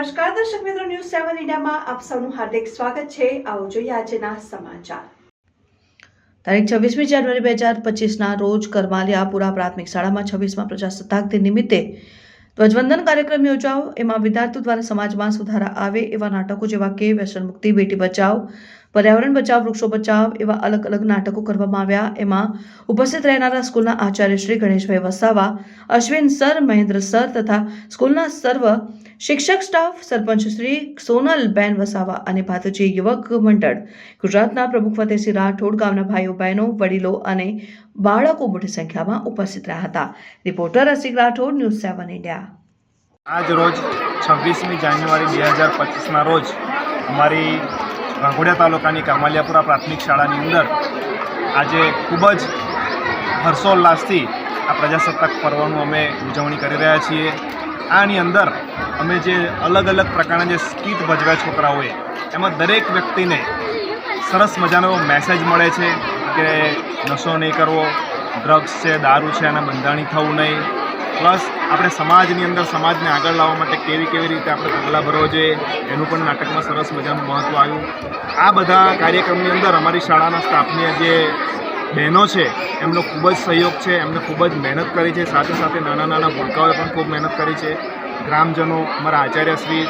સેવન ઇન્ડિયામાં આપ સૌનું હાર્દિક સ્વાગત છે. આવો જોઈએ આજના સમાચાર. તારીખ છવ્વીસમી જાન્યુઆરી બે હજાર પચીસના રોજ કરમાલિયાપુરા પ્રાથમિક શાળામાં છવ્વીસમાં પ્રજાસત્તાક દિન નિમિત્તે ધ્વજવંદન કાર્યક્રમ યોજાઓ એમાં વિદ્યાર્થીઓ દ્વારા સમાજમાં સુધારા આવે એવા નાટકો જેવા કે વ્યસન મુક્તિ, બેટી બચાવ, પર્યાવરણ બચાવ, વૃક્ષો બચાવ એવા અલગ અલગ નાટકો કરવામાં આવ્યા. એમાં ઉપસ્થિત રહેનારા સ્કૂલના આચાર્ય શ્રી ગણેશભાઈ વસાવા, અશ્વિન સર, મહેન્દ્ર સર તથા સ્કૂલના સર્વ શિક્ષક સ્ટાફ સરપંચ શ્રી સોનલબેન વસાવા અને ભાતજી યુવક મંડળ. ગુજરાતના પ્રમુખ ફતેહસિંહ રાઠોડ, ગામના ભાઈઓ, બહેનો, વડીલો અને બાળકો મોટી સંખ્યામાં ઉપસ્થિત રહ્યા હતા. Reporter Rasik Rathod, news seven India. આજ રોજ છવ્વીસમી જાન્યુઆરી બે હજાર પચીસના રોજ અમારી વાઘોડિયા તાલુકાની કામાલિયાપુરા પ્રાથમિક શાળાની અંદર આજે ખૂબ જ હર્ષોલ્લાસથી આ પ્રજાસત્તાક પર્વનું અમે ઉજવણી કરી રહ્યા છીએ. આની અંદર અમે જે અલગ અલગ પ્રકારના જે સ્કીટ ભજવ્યા છોકરાઓએ, એમાં દરેક વ્યક્તિને સરસ મજાનો મેસેજ મળે છે કે નશો નહીં કરવો ડ્રગ્સ છે, દારૂ છે એના બંધાણી થવું નહીં. પ્લસ આપણે સમાજની અંદર સમાજને આગળ લાવવા માટે કેવી કેવી રીતે આપણે પગલાં ભરવો જોઈએ, એનું પણ નાટકમાં સરસ મજાનું મહત્ત્વ આવ્યું. આ બધા કાર્યક્રમની અંદર અમારી શાળાના સ્ટાફની જે બહેનો છે, એમનો ખૂબ જ સહયોગ છે, એમને ખૂબ જ મહેનત કરી છે, સાથે સાથે નાના નાના ભૂલકાઓએ પણ ખૂબ મહેનત કરી છે. ગ્રામજનો, અમારા આચાર્યશ્રી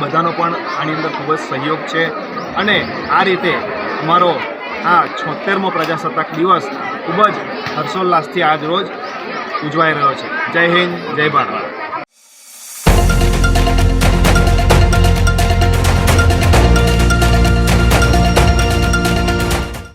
બધાનો પણ આની અંદર ખૂબ જ સહયોગ છે. અને આ રીતે અમારો આ છોતેરમો પ્રજાસત્તાક દિવસ ખૂબ જ હર્ષોલ્લાસથી આજ રોજ ઉજવાઈ રહ્યો છે. જય હિન્દ, જય ભારત.